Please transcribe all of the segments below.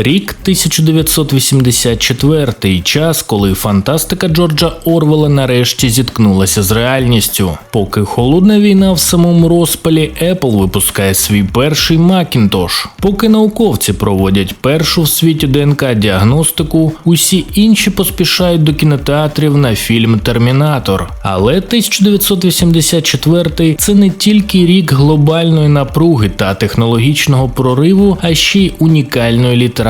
Рік 1984 час, коли фантастика Джорджа Орвела нарешті зіткнулася з реальністю. Поки холодна війна в самому розпалі, Apple випускає свій перший Macintosh. Поки науковці проводять першу в світі ДНК-діагностику, усі інші поспішають до кінотеатрів на фільм Термінатор. Але 1984 це не тільки рік глобальної напруги та технологічного прориву, а ще й унікальної літератури.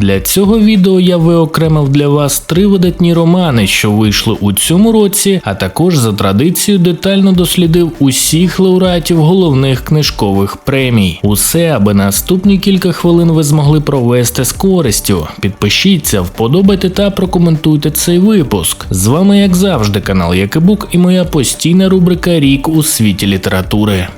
Для цього відео я виокремив для вас три видатні романи, що вийшли у цьому році, а також за традицією детально дослідив усіх лауреатів головних книжкових премій. Усе, аби наступні кілька хвилин ви змогли провести з користю. Підпишіться, вподобайте та прокоментуйте цей випуск. З вами, як завжди, канал Якибук і моя постійна рубрика Рік у світі літератури.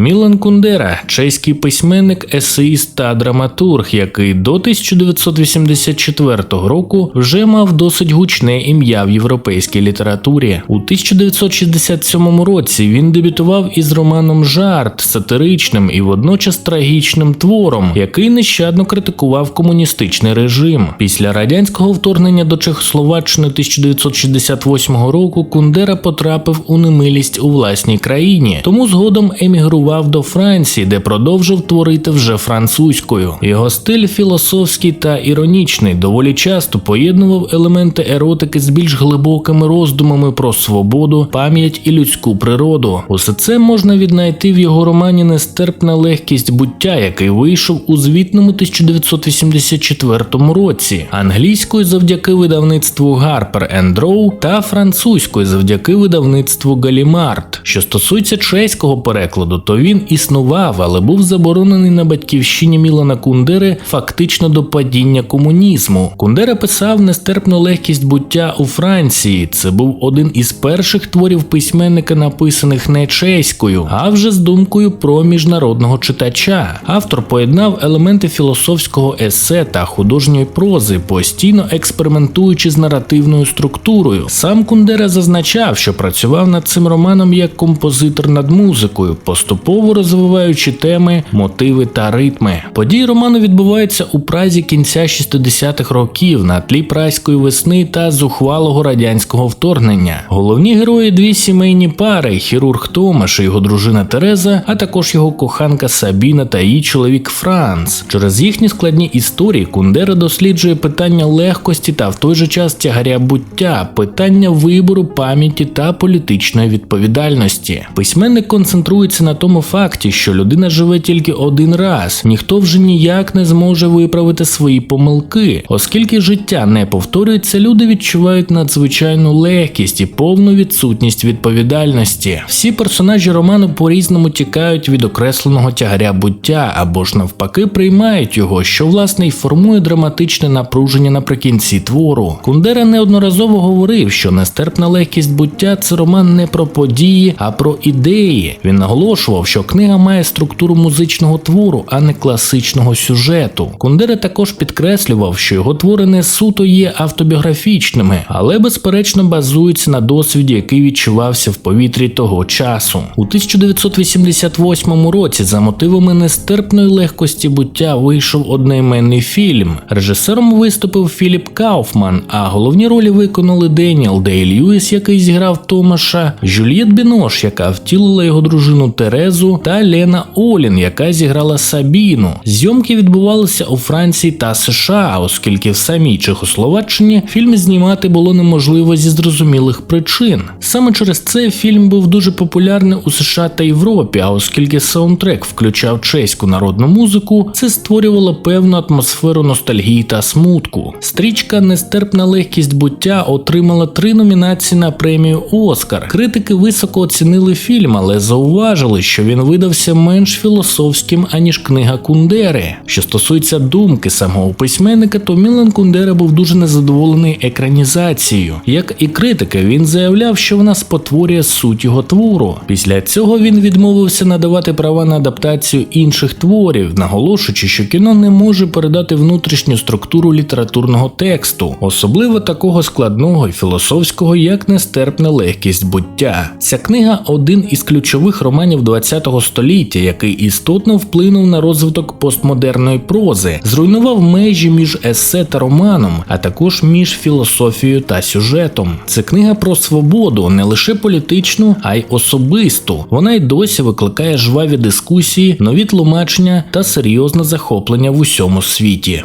Мілан Кундера, чеський письменник, есеїст та драматург, який до 1984 року вже мав досить гучне ім'я в європейській літературі. У 1967 році він дебютував із романом Жарт, сатиричним і водночас трагічним твором, який нещадно критикував комуністичний режим. Після радянського вторгнення до Чехословаччини 1968 року Кундера потрапив у немилість у власній країні, тому згодом емігрував до Франції, де продовжив творити вже французькою. Його стиль філософський та іронічний, доволі часто поєднував елементи еротики з більш глибокими роздумами про свободу, пам'ять і людську природу. Усе це можна віднайти в його романі Нестерпна легкість буття, який вийшов у звітному 1984 році, англійською завдяки видавництву Harper Row та французькою завдяки видавництву Галімарт. Що стосується чеського перекладу, то він існував, але був заборонений на батьківщині Мілана Кундери фактично до падіння комунізму. Кундера писав нестерпну легкість буття у Франції. Це був один із перших творів письменника, написаних не чеською, а вже з думкою про міжнародного читача. Автор поєднав елементи філософського есе та художньої прози, постійно експериментуючи з наративною структурою. Сам Кундера зазначав, що працював над цим романом як композитор над музикою, поступово розвиваючи теми, мотиви та ритми. Події роману відбуваються у Празі кінця 60-х років на тлі празької весни та зухвалого радянського вторгнення. Головні герої дві сімейні пари: хірург Томаш і його дружина Тереза, а також його коханка Сабіна та її чоловік Франц. Через їхні складні історії Кундера досліджує питання легкості та в той же час тягаря буття, питання вибору пам'яті та політичної відповідальності. Письменник концентрується на тому факті, що людина живе тільки один раз, ніхто вже ніяк не зможе виправити свої помилки, оскільки життя не повторюється, люди відчувають надзвичайну легкість і повну відсутність відповідальності. Всі персонажі роману по-різному тікають від окресленого тягаря буття або ж навпаки приймають його, що власне й формує драматичне напруження наприкінці твору. Кундера неодноразово говорив, що нестерпна легкість буття це роман не про події, а про ідеї. Він наголошував, що книга має структуру музичного твору, а не класичного сюжету. Кундера також підкреслював, що його твори не суто є автобіографічними, але безперечно базуються на досвіді, який відчувався в повітрі того часу. У 1988 році за мотивами нестерпної легкості буття вийшов одноіменний фільм. Режисером виступив Філіп Кауфман, а головні ролі виконали Деніел Дей Льюіс, який зіграв Томаша, Жюльєт Бінош, яка втілила його дружину Терезу, та Лена Олін, яка зіграла Сабіну. Зйомки відбувалися у Франції та США, оскільки в самій Чехословаччині фільм знімати було неможливо зі зрозумілих причин. Саме через це фільм був дуже популярний у США та Європі, а оскільки саундтрек включав чеську народну музику, це створювало певну атмосферу ностальгії та смутку. Стрічка Нестерпна легкість буття отримала три номінації на премію Оскар. Критики високо оцінили фільм, але зауважили, що що він видався менш філософським аніж книга Кундери. Що стосується думки самого письменника, то Мілан Кундера був дуже незадоволений екранізацією. Як і критики, він заявляв, що вона спотворює суть його твору. Після цього він відмовився надавати права на адаптацію інших творів, наголошуючи, що кіно не може передати внутрішню структуру літературного тексту, особливо такого складного і філософського, як нестерпна легкість буття. Ця книга один із ключових романів ХХ століття, який істотно вплинув на розвиток постмодерної прози, зруйнував межі між есе та романом, а також між філософією та сюжетом. Це книга про свободу, не лише політичну, а й особисту. Вона й досі викликає жваві дискусії, нові тлумачення та серйозне захоплення в усьому світі.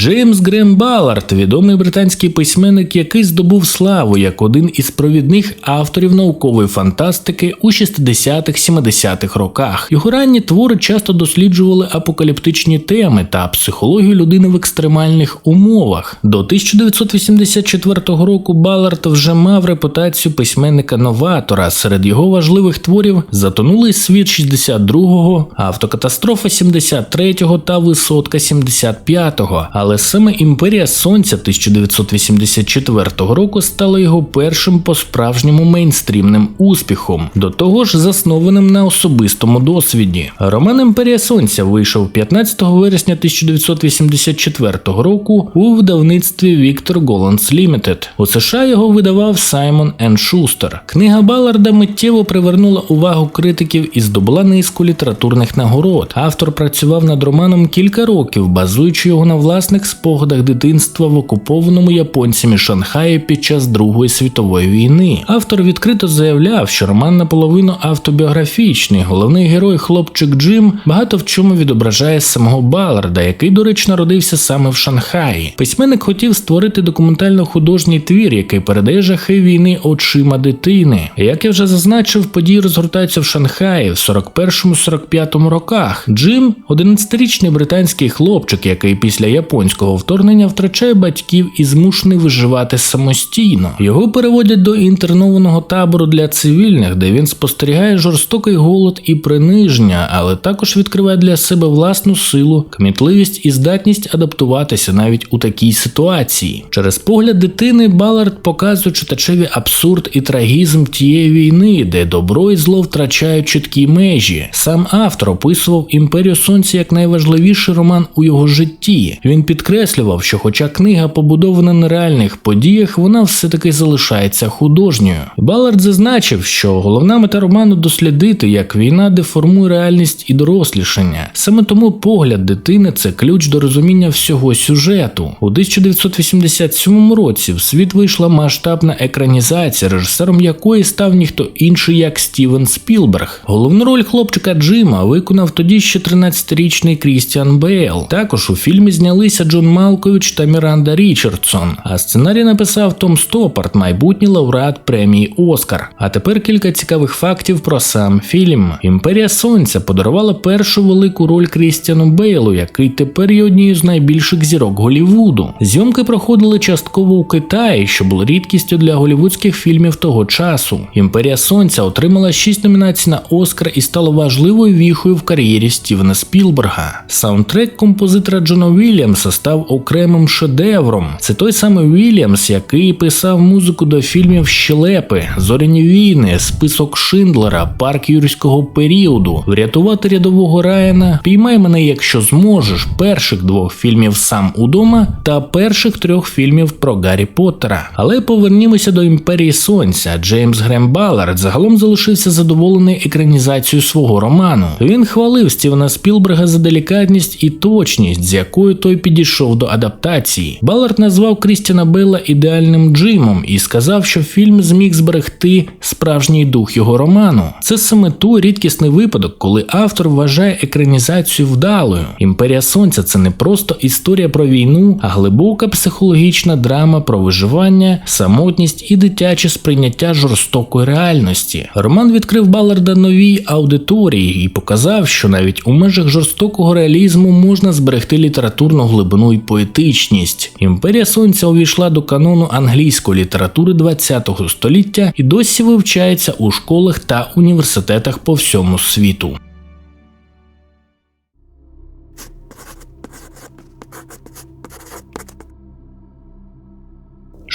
Джеймс Грем Баллард, відомий британський письменник, який здобув славу як один із провідних авторів наукової фантастики у 60-70-х роках. Його ранні твори часто досліджували апокаліптичні теми та психологію людини в екстремальних умовах. До 1984 року Баллард вже мав репутацію письменника-новатора. Серед його важливих творів затонулий світ 62-го, автокатастрофа 73-го та висотка 75-го але саме Імперія Сонця 1984 року стала його першим по-справжньому мейнстрімним успіхом, до того ж заснованим на особистому досвіді. Роман Імперія Сонця вийшов 15 вересня 1984 року у видавництві Victor Gollancz Limited. У США його видавав Саймон Ен Шустер. Книга Балларда миттєво привернула увагу критиків і здобула низку літературних нагород. Автор працював над романом кілька років, базуючи його на власних власних спогадах дитинства в окупованому японцями Шанхаї під час Другої світової війни. Автор відкрито заявляв, що роман наполовину автобіографічний. Головний герой, хлопчик Джим, багато в чому відображає самого Баларда, який, до речі, народився саме в Шанхаї. Письменник хотів створити документально-художній твір, який передає жахи війни очима дитини. Як я вже зазначив, події розгортаються в Шанхаї в 41-45 роках. Джим 11-річний британський хлопчик, який після японського вторгнення втрачає батьків і змушений виживати самостійно. Його переводять до інтернованого табору для цивільних, де він спостерігає жорстокий голод і приниження, але також відкриває для себе власну силу, кмітливість і здатність адаптуватися навіть у такій ситуації. Через погляд дитини Балард показує читачеві абсурд і трагізм тієї війни, де добро і зло втрачають чіткі межі. Сам автор описував імперію сонця як найважливіший роман у його житті. Він підкреслював, що, хоча книга побудована на реальних подіях, вона все-таки залишається художньою. Балард зазначив, що головна мета роману дослідити, як війна деформує реальність і дорослішання. Саме тому погляд дитини це ключ до розуміння всього сюжету. У 1987 році в світ вийшла масштабна екранізація, режисером якої став ніхто інший, як Стівен Спілберг. Головну роль хлопчика Джима виконав тоді ще 13-річний Крістіан Бейл. Також у фільмі зняли знялися Джон Малкович та Міранда Річардсон, а сценарій написав Том Стопарт, майбутній лауреат премії Оскар. А тепер кілька цікавих фактів про сам фільм. Імперія Сонця подарувала першу велику роль Крістіану Бейлу, який тепер є однією з найбільших зірок Голівуду. Зйомки проходили частково у Китаї, що було рідкістю для голівудських фільмів того часу. Імперія Сонця отримала 6 номінацій на Оскар і стала важливою віхою в кар'єрі Стівена Спілберга. Саундтрек композитора Джона Вільямса Бенкса став окремим шедевром. Це той самий Вільямс, який писав музику до фільмів Щелепи, Зоряні війни, список Шиндлера, парк юрського періоду, врятувати рядового Райана, піймай мене, якщо зможеш, перших двох фільмів сам удома та перших трьох фільмів про Гаррі Поттера. Але повернімося до імперії Сонця. Джеймс Грем Баллард загалом залишився задоволений екранізацією свого роману. Він хвалив Стівена Спілберга за делікатність і точність, з якою той підійшов до адаптації. Баллард назвав Крістіна Белла ідеальним Джимом і сказав, що фільм зміг зберегти справжній дух його роману. Це саме той рідкісний випадок, коли автор вважає екранізацію вдалою. Імперія Сонця це не просто історія про війну, а глибока психологічна драма про виживання, самотність і дитяче сприйняття жорстокої реальності. Роман відкрив Балларда новій аудиторії і показав, що навіть у межах жорстокого реалізму можна зберегти літературну глибину і поетичність. Імперія Сонця увійшла до канону англійської літератури ХХ століття і досі вивчається у школах та університетах по всьому світу.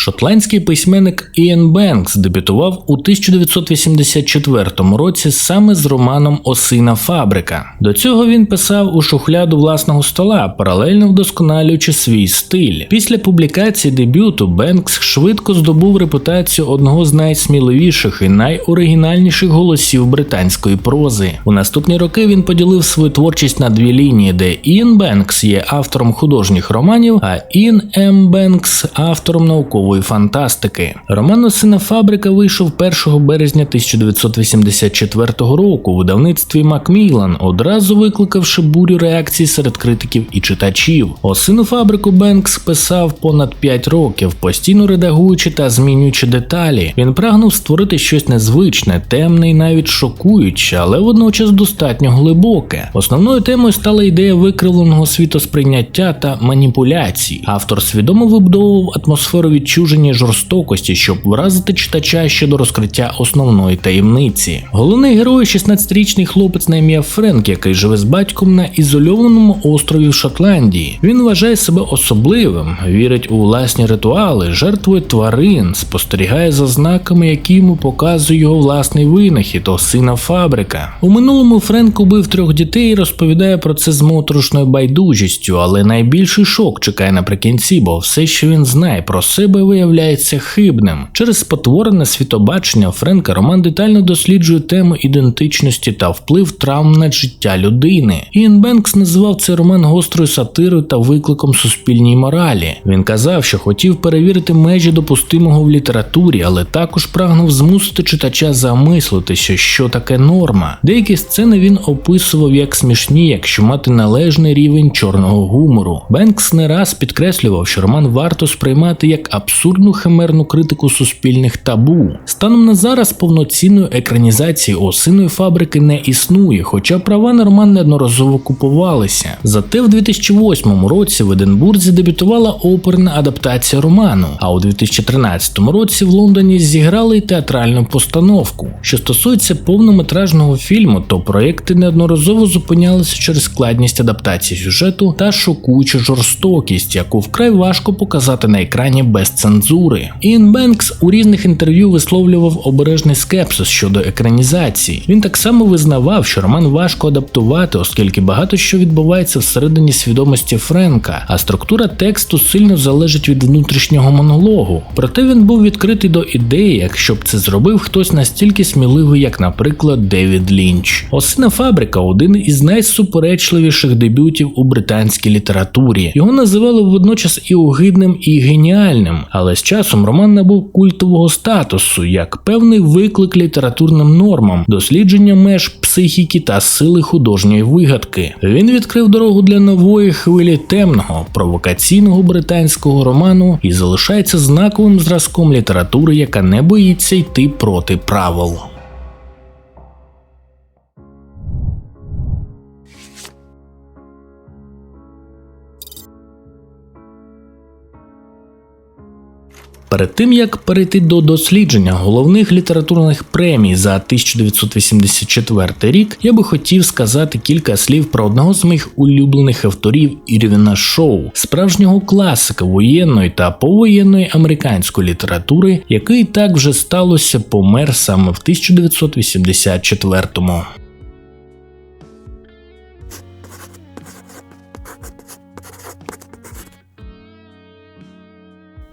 Шотландський письменник Іен Бенкс дебютував у 1984 році саме з романом Осина Фабрика. До цього він писав у шухляду власного стола, паралельно вдосконалюючи свій стиль. Після публікації дебюту Бенкс швидко здобув репутацію одного з найсміливіших і найоригінальніших голосів британської прози. У наступні роки він поділив свою творчість на дві лінії, де Іен Бенкс є автором художніх романів, а Іен М. Бенкс автором наукової фантастики. Роман Осина Фабрика вийшов 1 березня 1984 року у видавництві Макмілан, одразу викликавши бурю реакцій серед критиків і читачів. Осину фабрику Бенкс писав понад 5 років, постійно редагуючи та змінюючи деталі. Він прагнув створити щось незвичне, темне і навіть шокуюче, але водночас достатньо глибоке. Основною темою стала ідея викривленого світосприйняття та маніпуляцій. Автор свідомо вибудовував атмосферу відчуження жорстокості, щоб вразити читача щодо розкриття основної таємниці. Головний герой 16-річний хлопець на ім'я Френк, який живе з батьком на ізольованому острові в Шотландії. Він вважає себе особливим, вірить у власні ритуали, жертвує тварин, спостерігає за знаками, які йому показує його власний винахід, осина фабрика. У минулому Френк убив трьох дітей і розповідає про це з моторошною байдужістю, але найбільший шок чекає наприкінці, бо все, що він знає про себе, виявляється хибним. Через спотворене світобачення Френка Роман детально досліджує тему ідентичності та вплив травм на життя людини. Іен Бенкс називав цей роман гострою сатирою та викликом суспільній моралі. Він казав, що хотів перевірити межі допустимого в літературі, але також прагнув змусити читача замислитися, що таке норма. Деякі сцени він описував як смішні, якщо мати належний рівень чорного гумору. Бенкс не раз підкреслював, що роман варто сприймати як абсурдну химерну критику суспільних табу. Станом на зараз повноцінної екранізації осиної фабрики не існує, хоча права на роман неодноразово купувалися. Зате в 2008 році в Единбурзі дебютувала оперна адаптація роману, а у 2013 році в Лондоні зіграли й театральну постановку. Що стосується повнометражного фільму, то проекти неодноразово зупинялися через складність адаптації сюжету та шокуючу жорстокість, яку вкрай важко показати на екрані без цензури. Іен Бенкс у різних інтерв'ю висловлював обережний скепсис щодо екранізації. Він так само визнавав, що роман важко адаптувати, оскільки багато що відбувається всередині свідомості Френка, а структура тексту сильно залежить від внутрішнього монологу. Проте він був відкритий до ідеї, якщо б це зробив хтось настільки сміливий, як, наприклад, Девід Лінч. Осина фабрика один із найсуперечливіших дебютів у британській літературі. Його називали водночас і огидним, і геніальним, але з часом роман набув культового статусу як певний виклик літературним нормам, дослідження меж психіки та сили художньої вигадки. Він відкрив дорогу для нової хвилі темного, провокаційного британського роману і залишається знаковим зразком літератури, яка не боїться йти проти правил. Перед тим як перейти до дослідження головних літературних премій за 1984 рік, я би хотів сказати кілька слів про одного з моїх улюблених авторів Ірвіна Шоу, справжнього класика воєнної та повоєнної американської літератури, який так вже сталося помер саме в 1984-му.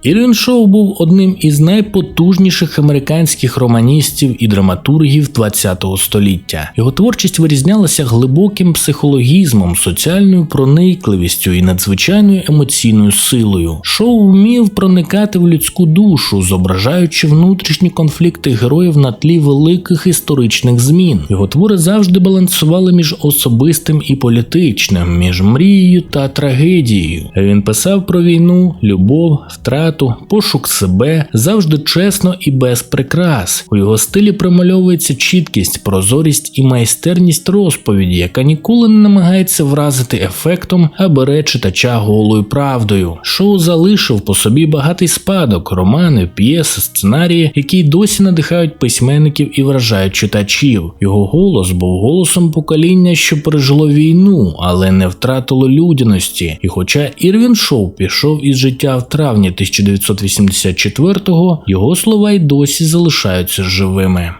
Ірвін Шоу був одним із найпотужніших американських романістів і драматургів ХХ століття. Його творчість вирізнялася глибоким психологізмом, соціальною проникливістю і надзвичайною емоційною силою. Шоу вмів проникати в людську душу, зображаючи внутрішні конфлікти героїв на тлі великих історичних змін. Його твори завжди балансували між особистим і політичним, між мрією та трагедією. Він писав про війну, любов, втрату, пошук себе завжди чесно і без прикрас. У його стилі промальовується чіткість, прозорість і майстерність розповіді, яка ніколи не намагається вразити ефектом, а бере читача голою правдою. Шоу залишив по собі багатий спадок, романи, п'єси, сценарії, які досі надихають письменників і вражають читачів. Його голос був голосом покоління, що пережило війну, але не втратило людяності. І хоча Ірвін Шоу пішов із життя в травні 1984-го, його слова й досі залишаються живими.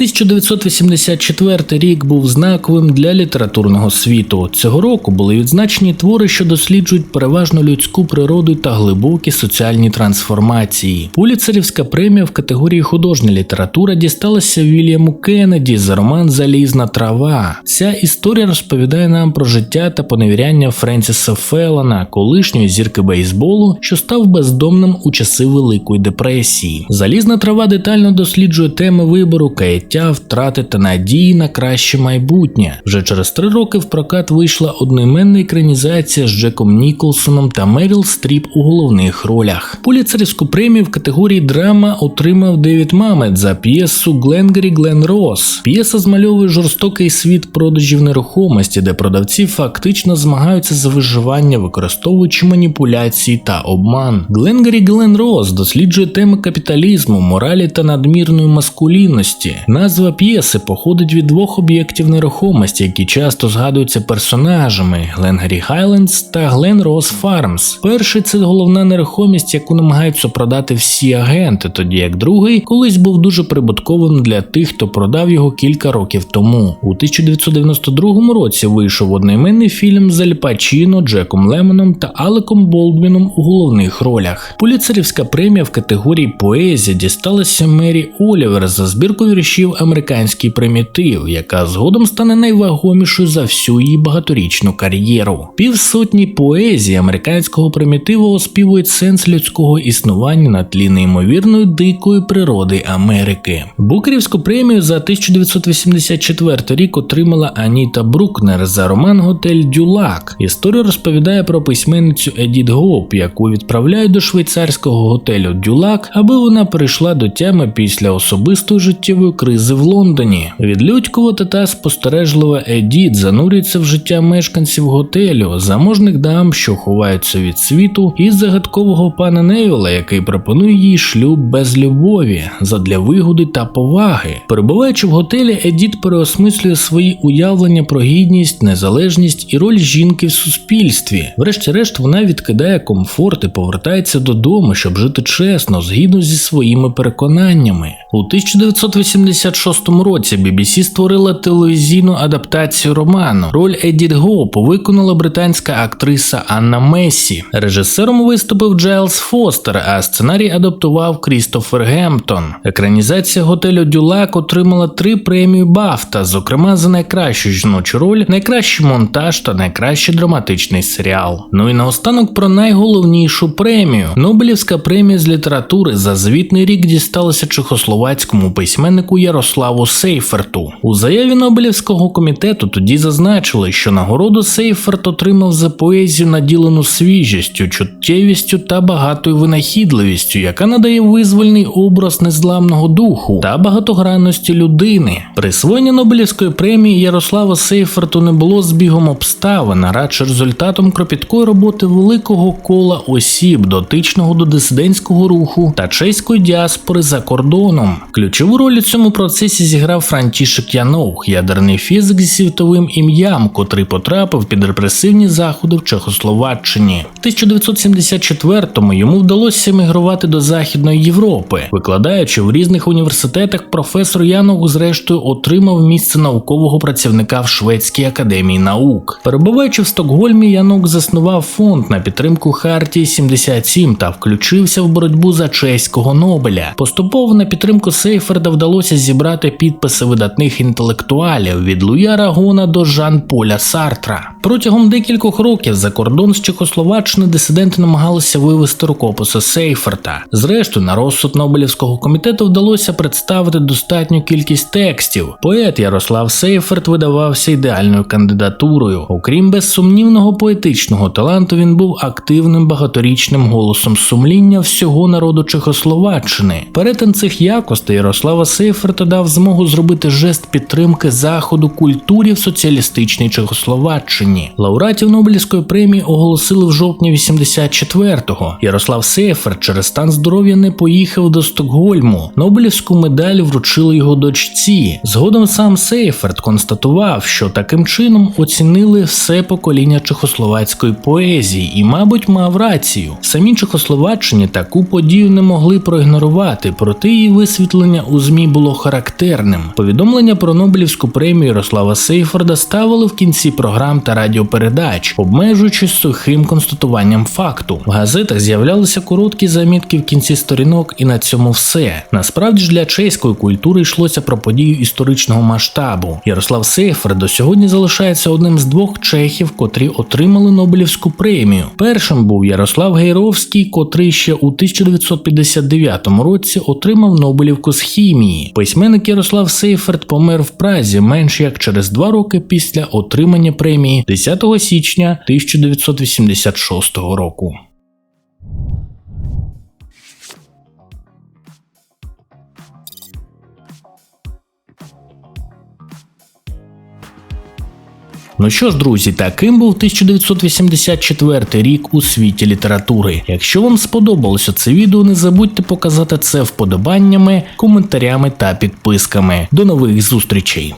«1984 рік був знаковим для літературного світу. Цього року були відзначені твори, що досліджують переважно людську природу та глибокі соціальні трансформації. Пуліцерівська премія в категорії художня література дісталася Вільяму Кеннеді за роман Залізна трава. Ця історія розповідає нам про життя та поневіряння Френсіса Феллона, колишньої зірки бейсболу, що став бездомним у часи Великої депресії. Залізна трава детально досліджує теми вибору, каяття, втрати та надії на краще майбутнє. Вже через три роки в прокат вийшла одноіменна екранізація з Джеком Ніколсоном та Меріл Стріп у головних ролях. Пуліцерівську премію в категорії драма отримав Девід Мамет за п'єсу Гленгері Глен Рос. П'єса змальовує жорстокий світ продажів нерухомості, де продавці фактично змагаються за виживання, використовуючи маніпуляції та обман. Гленгері Глен Рос досліджує теми капіталізму, моралі та надмірної маскулінності. Назва п'єси походить від двох об'єктів нерухомості, які часто згадуються персонажами Гленгері Хайлендс та Глен Рос Фармс. Перший це головна нерухомість, яку намагаються продати всі агенти, тоді як другий колись був дуже прибутковим для тих, хто продав його кілька років тому. У 1992 році вийшов одноіменний фільм з Аль Пачіно, Джеком Лемоном та Алеком Болдвіном у головних ролях. Пуліцерівська премія в категорії поезія дісталася Мері Олівер за збірку віршів Американський примітив, яка згодом стане найвагомішою за всю її багаторічну кар'єру. Півсотні поезій американського примітиву оспівують сенс людського існування на тлі неймовірної дикої природи Америки. Букерівську премію за 1984 рік отримала Аніта Брукнер за роман Готель Дюлак. Історія розповідає про письменницю Едіт Гоп, яку відправляють до швейцарського готелю Дюлак, аби вона перейшла до тями після особистої життєвої кризи в Лондоні. Відлюдькувата та спостережлива Едіт занурюється в життя мешканців готелю, заможних дам, що ховаються від світу, і загадкового пана Невіла, який пропонує їй шлюб без любові, задля вигоди та поваги. Перебуваючи в готелі, Едіт переосмислює свої уявлення про гідність, незалежність і роль жінки в суспільстві. Врешті-решт, вона відкидає комфорт і повертається додому, щоб жити чесно, згідно зі своїми переконаннями. У 1986 році BBC створила телевізійну адаптацію роману. Роль Едіт Гоуп виконала британська актриса Анна Месі. Режисером виступив Джайлз Фостер, а сценарій адаптував Крістофер Гемптон. Екранізація готелю Дюлак отримала три премії Бафта, зокрема за найкращу жіночу роль, найкращий монтаж та найкращий драматичний серіал. Ну і наостанок про найголовнішу премію. Нобелівська премія з літератури за звітний рік дісталася чехословацькому письменнику Ярославу Сейферту. У заяві Нобелівського комітету тоді зазначили, що нагороду Сейферт отримав за поезію, наділену свіжістю, чуттєвістю та багатою винахідливістю, яка надає визвольний образ незламного духу та багатогранності людини. Присвоєння Нобелівської премії Ярослава Сейферту не було збігом обставин, а радше результатом кропіткої роботи великого кола осіб, дотичного до дисидентського руху та чеської діаспори за кордоном. Ключову роль у цьому процесі зіграв Франтішек Янух, ядерний фізик зі світовим ім'ям, котрий потрапив під репресивні заходи в Чехословаччині. В 1974-му йому вдалося емігрувати до Західної Європи. Викладаючи в різних університетах, професор Янух зрештою отримав місце наукового працівника в Шведській академії наук. Перебуваючи в Стокгольмі, Янук заснував фонд на підтримку Хартії 77 та включився в боротьбу за чеського Нобеля. Поступово на підтримку Сейферда вдалося зібрати підписи видатних інтелектуалів від Луя Рагона до Жан Поля Сартра. Протягом декількох років за кордон з Чехословаччини дисиденти намагалися вивести рукописи Сейферта. Зрештою, на розсуд Нобелівського комітету вдалося представити достатню кількість текстів. Поет Ярослав Сейферт видавався ідеальною кандидатурою. Окрім безсумнівного поетичного таланту, він був активним багаторічним голосом сумління всього народу Чехословаччини. Перетин цих якостей Ярослава Сейферта дав змогу зробити жест підтримки заходу культурі в соціалістичній Чехословаччині. Лауреатів Нобелівської премії оголосили в жовтні 84-го. Ярослав Сейферт через стан здоров'я не поїхав до Стокгольму. Нобелівську медаль вручили його дочці. Згодом сам Сейферт констатував, що таким чином оцінили все покоління чехословацької поезії і, мабуть, мав рацію. Самі Чехословаччині таку подію не могли проігнорувати, проте її висвітлення у ЗМІ було характерним. Повідомлення про Нобелівську премію Ярослава Сейферда ставили в кінці програм та радіопередач, обмежуючись сухим констатуванням факту. В газетах з'являлися короткі замітки в кінці сторінок, і на цьому все. Насправді ж для чеської культури йшлося про подію історичного масштабу. Ярослав Сейферд до сьогодні залишається одним з двох чехів, котрі отримали Нобелівську премію. Першим був Ярослав Гейровський, котрий ще у 1959 році отримав Нобелівку з хімії. Письменник Ярослав Сейферт помер в Празі менш як через два роки після отримання премії 10 січня 1986 року. Ну що ж, друзі, таким був 1984 рік у світі літератури. Якщо вам сподобалося це відео, не забудьте показати це вподобаннями, коментарями та підписками. До нових зустрічей!